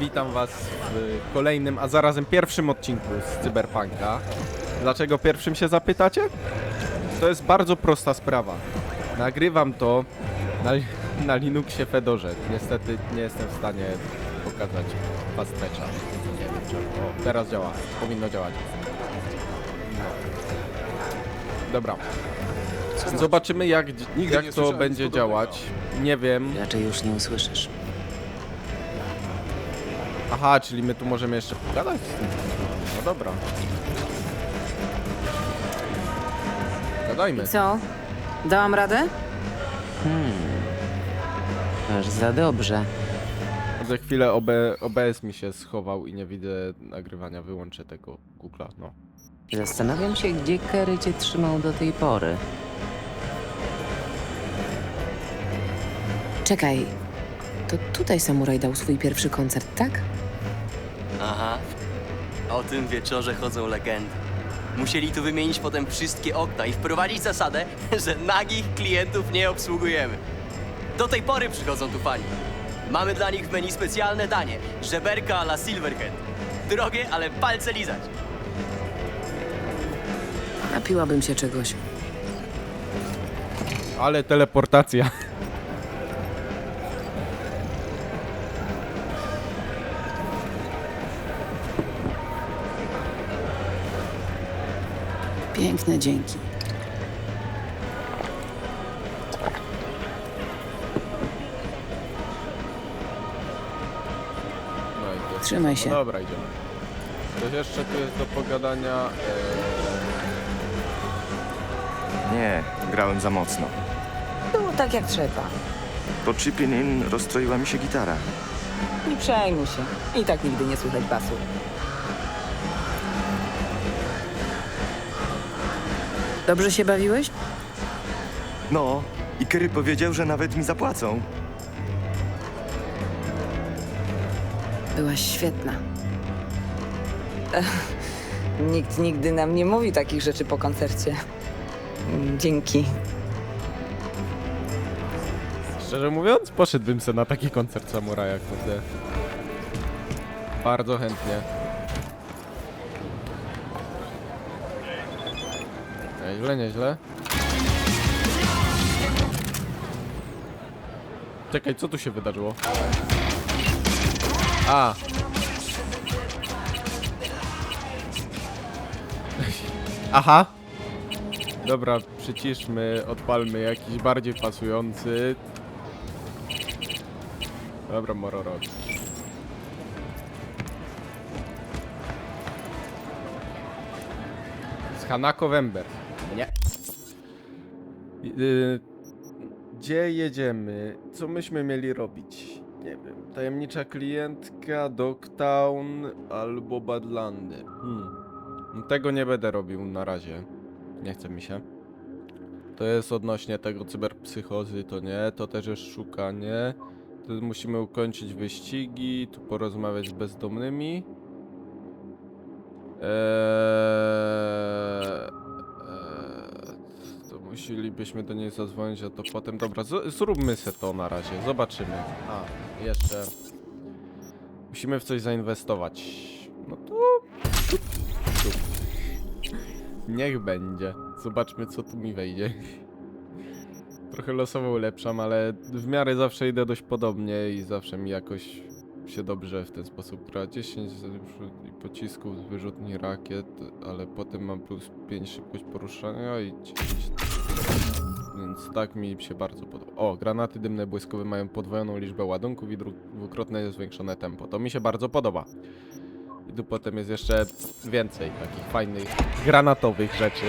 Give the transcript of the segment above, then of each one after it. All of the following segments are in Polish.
witam was w kolejnym, a zarazem pierwszym odcinku z Cyberpunka. Dlaczego pierwszym się zapytacie? To jest bardzo prosta sprawa. Nagrywam to na, na Linuxie Fedorze. Niestety nie jestem w stanie pokazać. O, teraz działa. Powinno działać. Dobra. Zobaczymy jak, jak to będzie działać. Nie wiem. Raczej już nie usłyszysz. Aha, czyli my tu możemy jeszcze pogadać z tym. No dobra. Gadajmy. I co? Dałam radę? Aż za dobrze. Za chwilę OB, OBS mi się schował i nie widzę nagrywania. Wyłączę tego Google'a, no. Zastanawiam się, gdzie Kerry cię trzymał do tej pory. Czekaj. To tutaj samuraj dał swój pierwszy koncert, tak? O tym wieczorze chodzą legendy. Musieli tu wymienić potem wszystkie okna i wprowadzić zasadę, że nagich klientów nie obsługujemy. Do tej pory przychodzą tu fani. Mamy dla nich w menu specjalne danie. Żeberka la Silverhead. Drogie, ale palce lizać. Napiłabym się czegoś. Ale teleportacja. Piękne dzięki. No i to- Trzymaj się. No dobra, idziemy. Coś jeszcze tu jest do pogadania. Eee, Nie, grałem za mocno. Było tak jak trzeba. Po chipping in rozstroiła mi się gitara. Nie przejmuj się. I tak nigdy nie słychać basu. Dobrze się bawiłeś? No, i Kerry powiedział, że nawet mi zapłacą. Byłaś świetna. Nikt nigdy nam nie mówi takich rzeczy po koncercie. Mm, Dzięki. szczerze mówiąc, poszedłbym se na taki koncert samuraja, kurde. Bardzo chętnie. Nieźle, nieźle. Czekaj, co tu się wydarzyło? A! Aha! Dobra, przyciszmy, odpalmy jakiś bardziej pasujący. Dobra, Mororo. Z Hanako Wember. Yy, gdzie jedziemy? Co myśmy mieli robić? Nie wiem. Tajemnicza klientka, Dogtown albo Badlandy. Hmm. No Tego nie będę robił na razie. Nie chce mi się. To jest odnośnie tego cyberpsychozy, to nie. To też jest szukanie. Tu musimy ukończyć wyścigi, tu porozmawiać z bezdomnymi. Eee, musielibyśmy do niej zadzwonić, a to potem. Dobra, z- zróbmy se to na razie, zobaczymy. A, jeszcze. Musimy w coś zainwestować. No to. Niech będzie. Zobaczmy, co tu mi wejdzie. Trochę losowo ulepszam, ale w miarę zawsze idę dość podobnie i zawsze mi jakoś się dobrze w ten sposób gra. 10 z- pocisków z wyrzutni rakiet, ale potem mam plus 5 szybkość poruszania i 10. Więc tak mi się bardzo podoba. O, granaty dymne błyskowe mają podwojoną liczbę ładunków i dwukrotne zwiększone tempo. To mi się bardzo podoba. I tu potem jest jeszcze więcej takich fajnych granatowych rzeczy.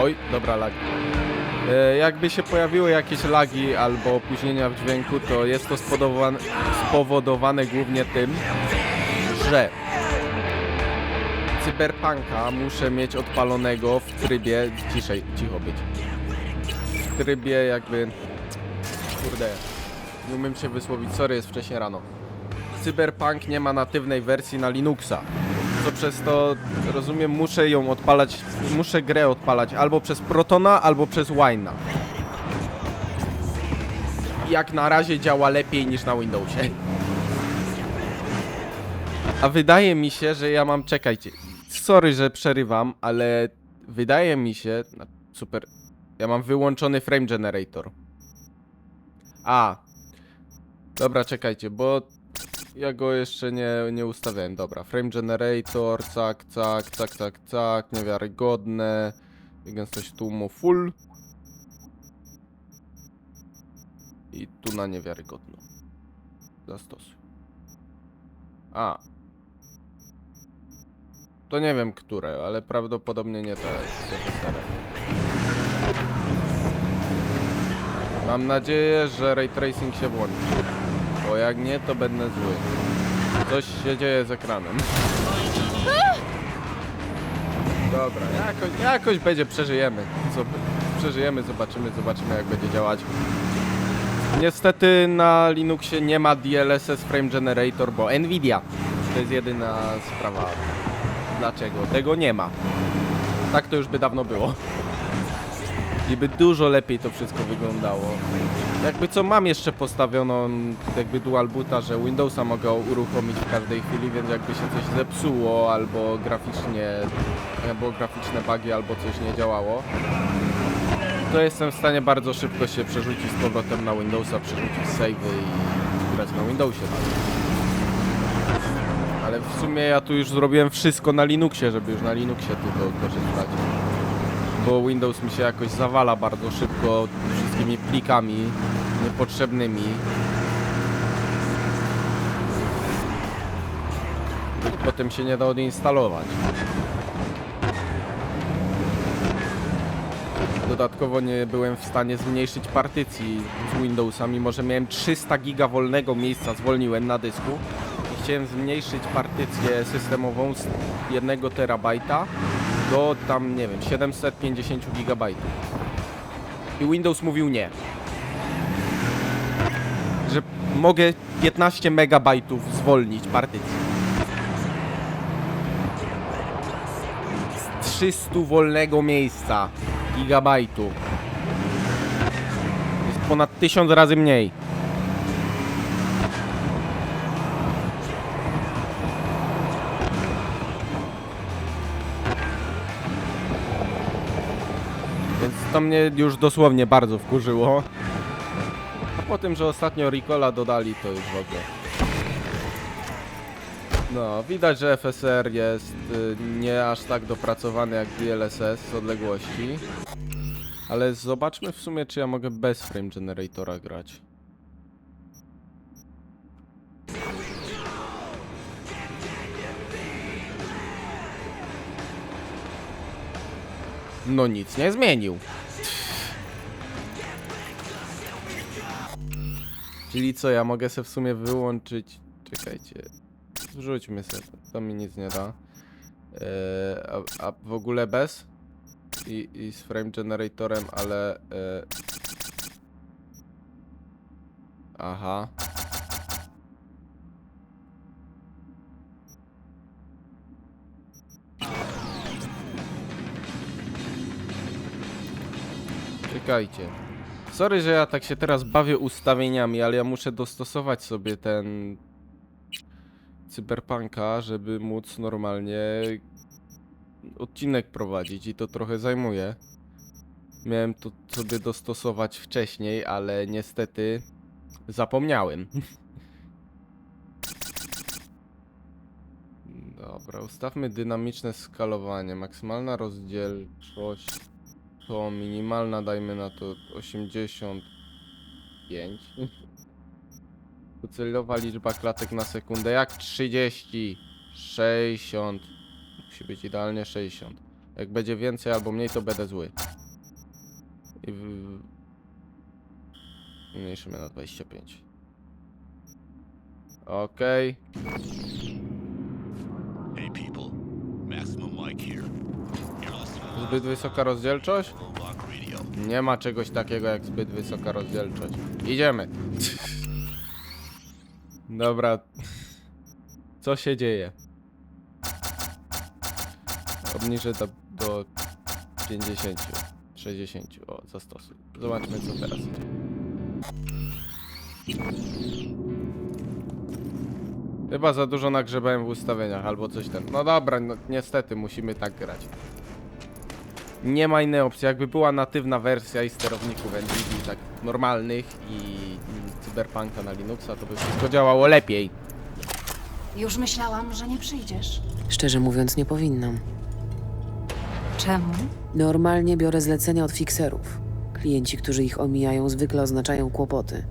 Oj, dobra, lag. E, jakby się pojawiły jakieś lagi albo opóźnienia w dźwięku, to jest to spowodowane, spowodowane głównie tym, że cyberpunka muszę mieć odpalonego w trybie, ciszej, cicho być, w trybie jakby, kurde, nie umiem się wysłowić, sorry, jest wcześnie rano. Cyberpunk nie ma natywnej wersji na Linuxa. Co przez to, rozumiem, muszę ją odpalać, muszę grę odpalać albo przez Protona, albo przez Wine'a. Jak na razie działa lepiej niż na Windowsie. A wydaje mi się, że ja mam. Czekajcie. Sorry, że przerywam, ale wydaje mi się. Super. Ja mam wyłączony frame generator. A. Dobra, czekajcie, bo ja go jeszcze nie, nie ustawiałem. Dobra, frame generator, cak, cak, cak, cak, cak, niewiarygodne. Gęstość tłumu full. I tu na niewiarygodną. Zastosuj. A. To nie wiem które, ale prawdopodobnie nie te. te cztery. Mam nadzieję, że ray tracing się włączy. Bo jak nie, to będę zły. Coś się dzieje z ekranem. Dobra, jakoś, jakoś będzie, przeżyjemy. Co, przeżyjemy, zobaczymy, zobaczymy jak będzie działać. Niestety na Linuxie nie ma DLSS Frame Generator, bo Nvidia. To jest jedyna sprawa. Dlaczego? Tego nie ma. Tak to już by dawno było. I by dużo lepiej to wszystko wyglądało. Jakby co mam jeszcze postawioną jakby dual boota, że Windowsa mogę uruchomić w każdej chwili, więc jakby się coś zepsuło albo graficznie, albo graficzne bugi, albo coś nie działało, to jestem w stanie bardzo szybko się przerzucić z powrotem na Windowsa, przerzucić savey i grać na Windowsie. Ale w sumie ja tu już zrobiłem wszystko na Linuxie, żeby już na Linuxie tylko korzystać. Bo Windows mi się jakoś zawala bardzo szybko wszystkimi plikami niepotrzebnymi. których Potem się nie da odinstalować. Dodatkowo nie byłem w stanie zmniejszyć partycji z Windowsa, mimo że miałem 300 giga wolnego miejsca, zwolniłem na dysku i chciałem zmniejszyć partycję systemową z 1 terabajta do tam, nie wiem, 750 gigabajtów. I Windows mówił nie. Że mogę 15 megabajtów zwolnić partycji. Z 300 wolnego miejsca gigabajtu. Jest ponad 1000 razy mniej. To mnie już dosłownie bardzo wkurzyło. A po tym, że ostatnio Ricola dodali, to już w ogóle. No, widać, że FSR jest y, nie aż tak dopracowany jak DLSS z odległości. Ale zobaczmy w sumie, czy ja mogę bez frame generatora grać. No nic nie zmienił. Czyli co, ja mogę sobie w sumie wyłączyć... Czekajcie. Wrzućmy sobie, to mi nic nie da. Eee, a, a w ogóle bez? I, I z frame generatorem, ale... E... Aha. Czekajcie. Sorry, że ja tak się teraz bawię ustawieniami, ale ja muszę dostosować sobie ten cyberpunka, żeby móc normalnie odcinek prowadzić i to trochę zajmuje. Miałem to sobie dostosować wcześniej, ale niestety zapomniałem. Dobra, ustawmy dynamiczne skalowanie. Maksymalna rozdzielczość to minimalna, dajmy na to 85. Docelowa liczba klatek na sekundę jak 30, 60. Musi być idealnie 60. Jak będzie więcej albo mniej, to będę zły. I w... Mniejszymy na 25. Okej. Hey people, Maximum Mike here. You're Zbyt wysoka rozdzielczość? Nie ma czegoś takiego jak zbyt wysoka rozdzielczość. Idziemy. Dobra. Co się dzieje? Obniżę do, do 50, 60. O, zastosuj. Zobaczmy co teraz idzie. Chyba za dużo nagrzebałem w ustawieniach albo coś ten. No dobra, no niestety musimy tak grać. Nie ma innej opcji. Jakby była natywna wersja i sterowników NVIDIA tak normalnych i Cyberpunka na Linuxa, to by wszystko działało lepiej. Już myślałam, że nie przyjdziesz. Szczerze mówiąc, nie powinnam. Czemu? Normalnie biorę zlecenia od fikserów. Klienci, którzy ich omijają, zwykle oznaczają kłopoty.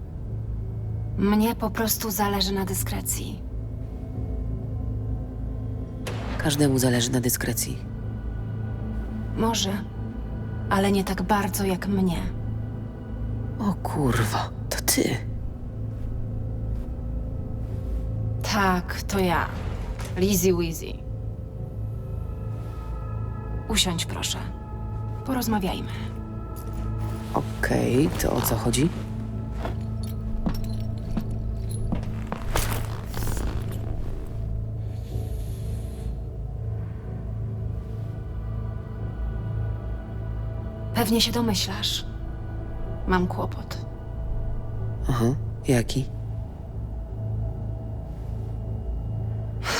Mnie po prostu zależy na dyskrecji. Każdemu zależy na dyskrecji. Może, ale nie tak bardzo jak mnie. O kurwa, to ty. Tak, to ja. Lizzy Weezy. Usiądź proszę. Porozmawiajmy. Okej, to o co chodzi? Pewnie się domyślasz. Mam kłopot. Aha, jaki?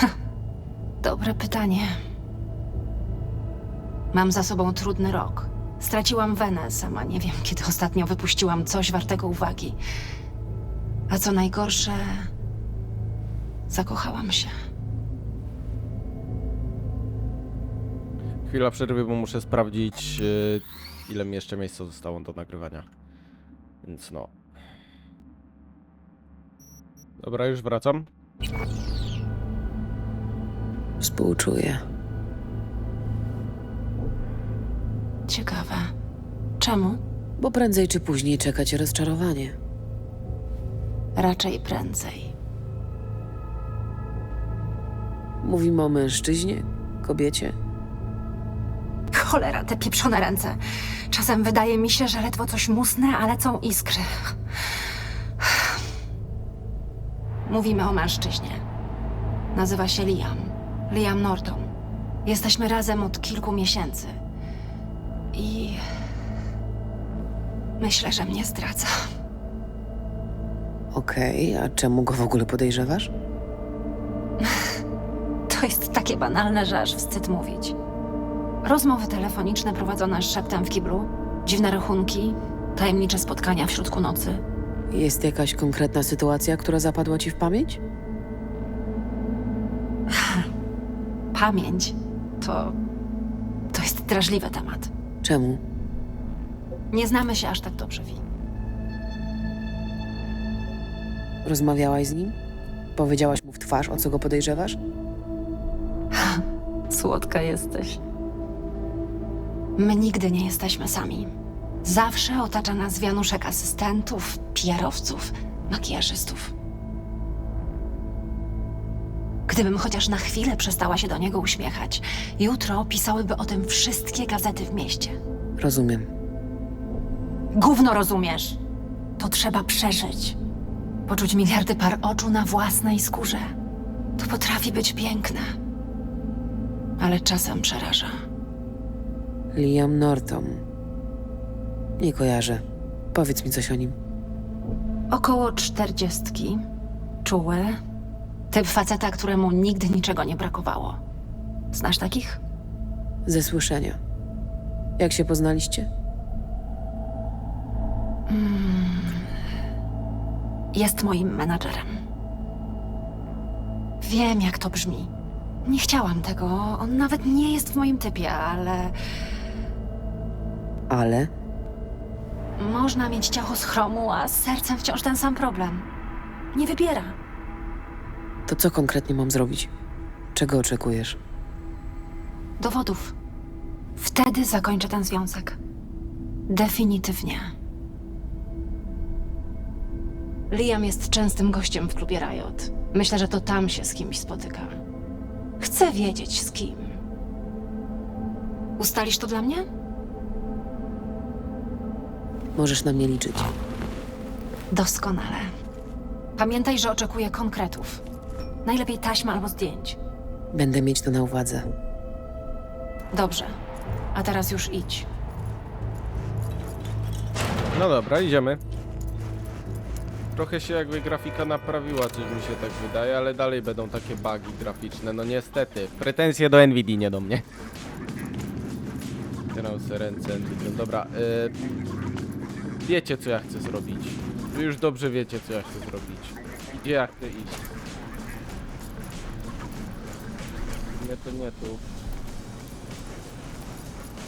Dobre pytanie. Mam za sobą trudny rok. Straciłam wenę, sama nie wiem, kiedy ostatnio wypuściłam coś wartego uwagi. A co najgorsze, zakochałam się. Chwila przerwy, bo muszę sprawdzić, yy, ile mi jeszcze miejsca zostało do nagrywania. Więc no. Dobra, już wracam. Współczuję. Ciekawe. Czemu? Bo prędzej czy później czeka cię rozczarowanie. Raczej prędzej. Mówimy o mężczyźnie, kobiecie. Cholera, te pieprzone ręce. Czasem wydaje mi się, że ledwo coś musnę, a lecą iskry. Mówimy o mężczyźnie. Nazywa się Liam. Liam Norton. Jesteśmy razem od kilku miesięcy. I. Myślę, że mnie zdradza. Okej, a czemu go w ogóle podejrzewasz? To jest takie banalne, że aż wstyd mówić. Rozmowy telefoniczne prowadzone szeptem w kiblu, dziwne rachunki, tajemnicze spotkania w środku nocy. Jest jakaś konkretna sytuacja, która zapadła ci w pamięć? Pamięć to. to jest drażliwy temat. Czemu? Nie znamy się aż tak dobrze, Wi. Rozmawiałaś z nim? Powiedziałaś mu w twarz, o co go podejrzewasz? Słodka jesteś. My nigdy nie jesteśmy sami. Zawsze otacza nas wianuszek asystentów, PR-owców, makijażystów. Gdybym chociaż na chwilę przestała się do niego uśmiechać, jutro pisałyby o tym wszystkie gazety w mieście. Rozumiem. Gówno rozumiesz. To trzeba przeżyć. Poczuć miliardy par oczu na własnej skórze. To potrafi być piękne. Ale czasem przeraża. Liam Norton. Nie kojarzę. Powiedz mi coś o nim. Około czterdziestki. Czuły. Typ faceta, któremu nigdy niczego nie brakowało. Znasz takich? Ze słyszenia. Jak się poznaliście? Jest moim menadżerem. Wiem, jak to brzmi. Nie chciałam tego. On nawet nie jest w moim typie, ale Ale można mieć ciało z chromu, a z sercem wciąż ten sam problem. Nie wybiera. to co konkretnie mam zrobić? Czego oczekujesz? Dowodów. Wtedy zakończę ten związek. Definitywnie. Liam jest częstym gościem w klubie Riot. Myślę, że to tam się z kimś spotyka. Chcę wiedzieć z kim. Ustalisz to dla mnie? Możesz na mnie liczyć. Doskonale. Pamiętaj, że oczekuję konkretów. Najlepiej taśma albo zdjęć. Będę mieć to na uwadze. Dobrze. A teraz już idź. No dobra, idziemy. Trochę się jakby grafika naprawiła, coś mi się tak wydaje, ale dalej będą takie bugi graficzne, no niestety. Pretensje do Nvidia, nie do mnie. Sobie ręce, Nvidia. Dobra, y... wiecie co ja chcę zrobić. Wy już dobrze wiecie co ja chcę zrobić. Gdzie ja chcę iść. Nie tu, nie tu.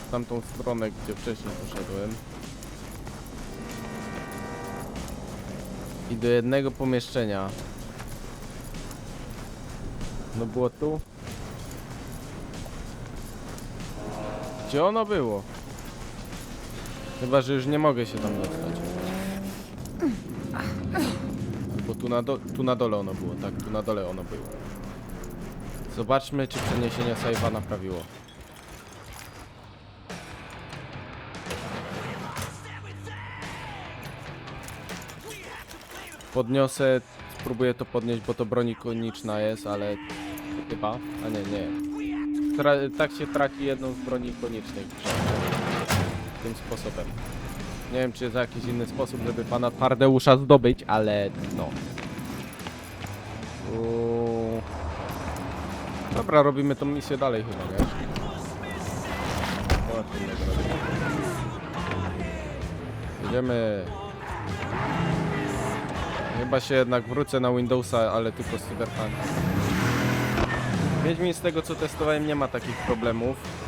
W tamtą stronę, gdzie wcześniej poszedłem. I do jednego pomieszczenia. No było tu? Gdzie ono było? Chyba, że już nie mogę się tam dostać. Bo tu na, do, tu na dole ono było, tak, tu na dole ono było. Zobaczmy, czy przeniesienie save'a naprawiło. Podniosę, spróbuję to podnieść, bo to broń ikoniczna jest, ale chyba, a nie, nie. Tra tak się traci jedną z broni ikonicznych. Tym sposobem. Nie wiem, czy jest jakiś inny sposób, żeby pana Tardeusza zdobyć, ale no. Uuu. Dobra, robimy tą misję dalej chyba. Jedziemy. Chyba się jednak wrócę na Windowsa, ale tylko z Cyberpunka. Wiedźmin z tego co testowałem nie ma takich problemów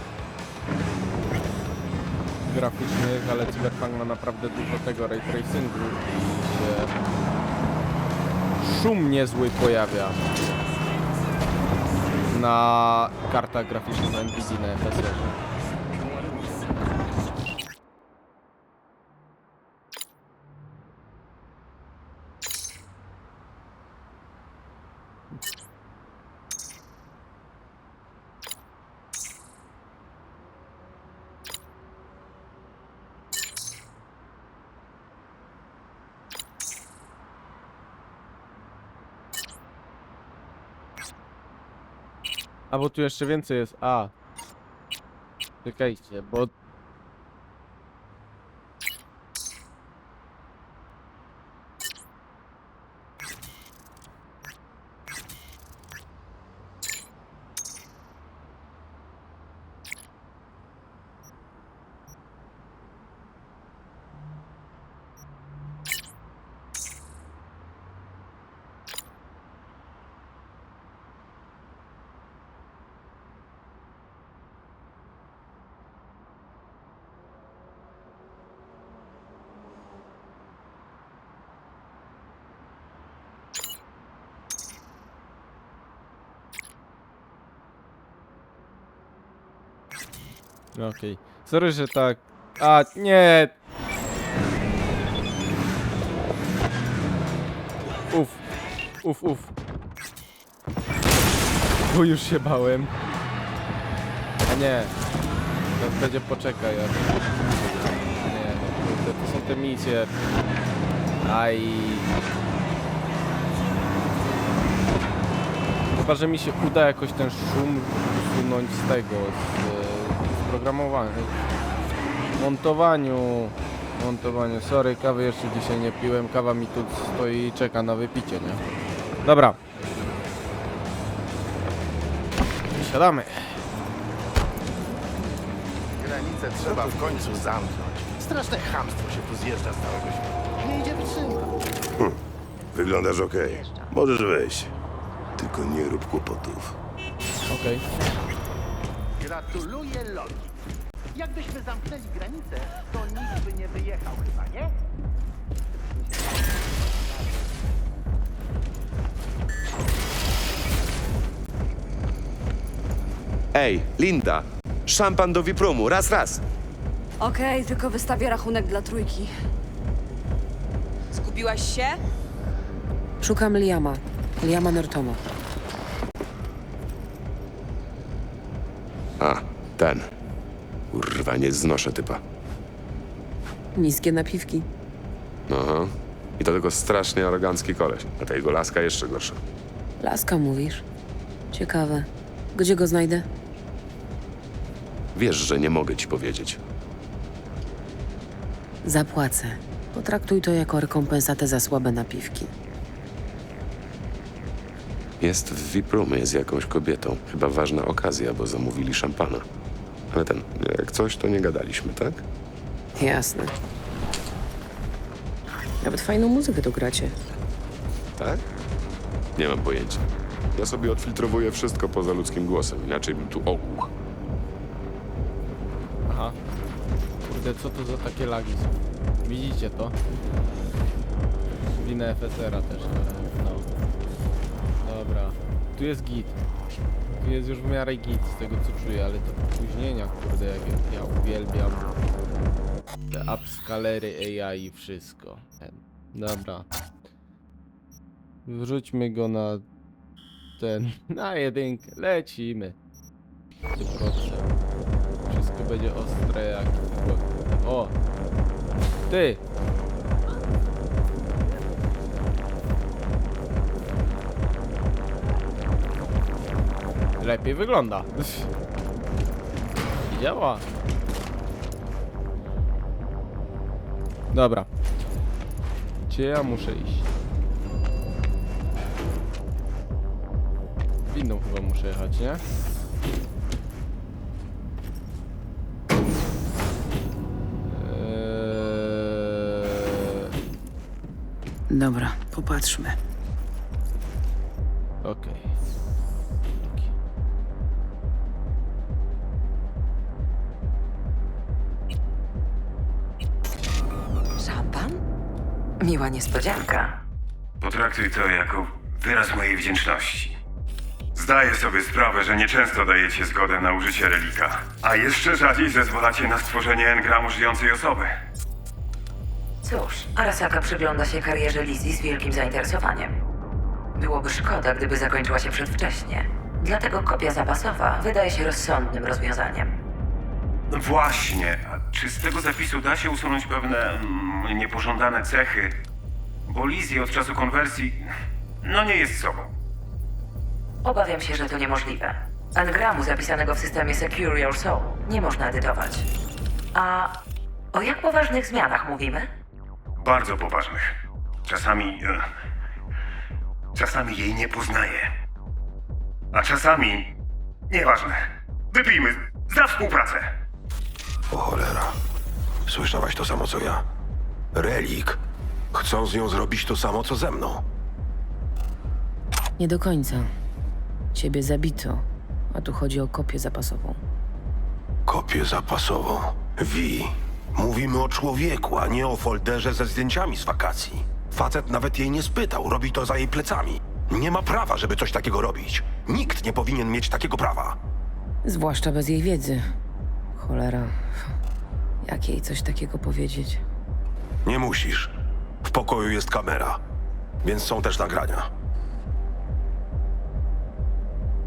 graficznych, ale Cyberpunk ma naprawdę dużo tego ray tracingu się szum niezły pojawia na kartach graficznych na Nvidia na FSR. A bo tu jeszcze więcej jest. A. Czekajcie, bo. Okej. Sorry, że tak. A, nie! Uf. Uf, uf. Bo już się bałem. A nie. Teraz będzie poczekaj. Nie, to są te misje. Aj. Chyba, że mi się uda jakoś ten szum usunąć z tego, z programowania. Montowaniu. Montowaniu. Sorry, kawy jeszcze dzisiaj nie piłem. Kawa mi tu stoi i czeka na wypicie, nie? Dobra. Siadamy. Granicę trzeba w końcu zamknąć. Straszne chamstwo się tu zjeżdża z całego świata. Nie idzie wytrzymać. Wyglądasz okej. Możesz wejść. Tylko nie rób kłopotów. Okej. Gratuluję Loki. Jakbyśmy zamknęli granicę, to nikt by nie wyjechał chyba, nie? Ej, Linda! Szampan do Wipromu, raz, raz! Okej, tylko wystawię rachunek dla trójki. Skupiłaś się? Szukam Liama. Liama Nortoma. A, ten. Kurwa, nie znoszę typa. Niskie napiwki. Aha. I to tylko strasznie arogancki koleś. A ta jego laska jeszcze gorsza. Laska mówisz? Ciekawe. Gdzie go znajdę? Wiesz, że nie mogę ci powiedzieć. Zapłacę. Potraktuj to jako rekompensatę za słabe napiwki. Jest w VIP roomie z jakąś kobietą. Chyba ważna okazja, bo zamówili szampana. Ale ten, jak coś, to nie gadaliśmy, tak? Jasne. Nawet fajną muzykę tu gracie. Tak? Nie mam pojęcia. Ja sobie odfiltrowuję wszystko poza ludzkim głosem, inaczej bym tu ogłuch. Aha. Kurde, co to za takie lagi są? Widzicie to? Winę FSR-a też, ale no. Dobra. Tu jest git. Jest już w miarę git z tego co czuję, ale to opóźnienia, kurde, jak ja uwielbiam. Te upscalery AI i wszystko. Dobra. Wrzućmy go na ten, na jedynkę. Lecimy. 100%. Wszystko będzie ostre jak... O! Ty! Lepiej wygląda. I działa. Dobra. Gdzie ja muszę iść? Windą chyba muszę jechać, nie? Dobra, popatrzmy. Okej. Szampan? Miła niespodzianka. Potraktuj to jako wyraz mojej wdzięczności. Zdaję sobie sprawę, że nieczęsto dajecie zgodę na użycie relika, a jeszcze rzadziej zezwalacie na stworzenie engramu żyjącej osoby. Cóż, Arasaka przygląda się karierze Lizzie z wielkim zainteresowaniem. Byłoby szkoda, gdyby zakończyła się przedwcześnie. Dlatego kopia zapasowa wydaje się rozsądnym rozwiązaniem. Właśnie, a czy z tego zapisu da się usunąć pewne mm, niepożądane cechy? Bo Lizzie od czasu konwersji, no nie jest sobą. Obawiam się, że to niemożliwe. Engramu zapisanego w systemie Secure Your Soul nie można edytować. A o jak poważnych zmianach mówimy? Bardzo poważnych. Czasami. E, czasami jej nie poznaję. A czasami. Nieważne. Wypijmy za współpracę. O cholera. Słyszałaś to samo co ja. Relik. Chcą z nią zrobić to samo co ze mną. Nie do końca. Ciebie zabito, a tu chodzi o kopię zapasową. Kopię zapasową. Wi. Mówimy o człowieku, a nie o folderze ze zdjęciami z wakacji. Facet nawet jej nie spytał, robi to za jej plecami. Nie ma prawa, żeby coś takiego robić. Nikt nie powinien mieć takiego prawa. Zwłaszcza bez jej wiedzy. Cholera. Jak jej coś takiego powiedzieć? Nie musisz. W pokoju jest kamera, więc są też nagrania.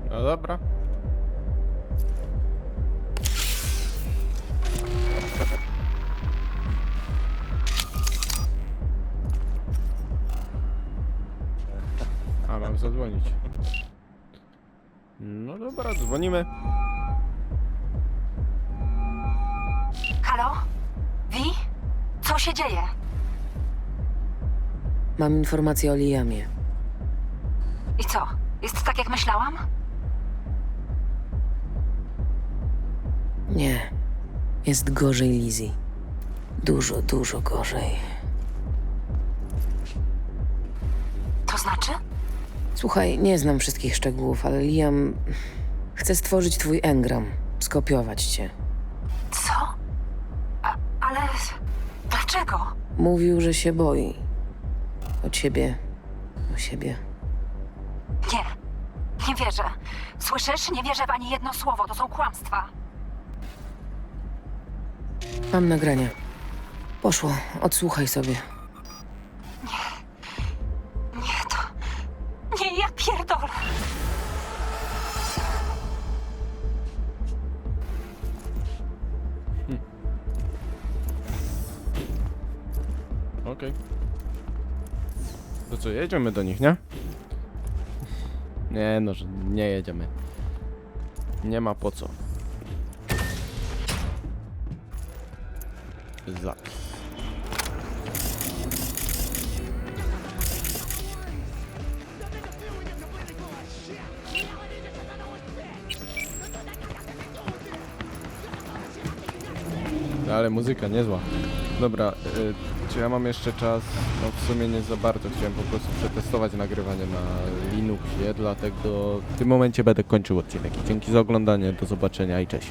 No dobra. A, mam zadzwonić. No dobra, dzwonimy. Halo? Wi? Co się dzieje? Mam informację o Liamie. I co? Jest tak, jak myślałam? Nie. Jest gorzej Lizzie. Dużo, dużo gorzej. To znaczy? Słuchaj, nie znam wszystkich szczegółów, ale Liam chce stworzyć twój engram, skopiować cię. Mówił, że się boi. O ciebie, o siebie. Nie. Nie wierzę. Słyszysz? Nie wierzę w ani jedno słowo. To są kłamstwa. Mam nagrania. Poszło, odsłuchaj sobie. Nie, to... Nie, ja pierdolę. Okej. To co, jedziemy do nich, nie? Nie no, że nie jedziemy. Nie ma po co. Zapis. Ale muzyka niezła. Dobra, y, czy ja mam jeszcze czas? No w sumie nie za bardzo. Chciałem po prostu przetestować nagrywanie na Linuxie, dlatego w tym momencie będę kończył odcinek. Dzięki za oglądanie, do zobaczenia i cześć.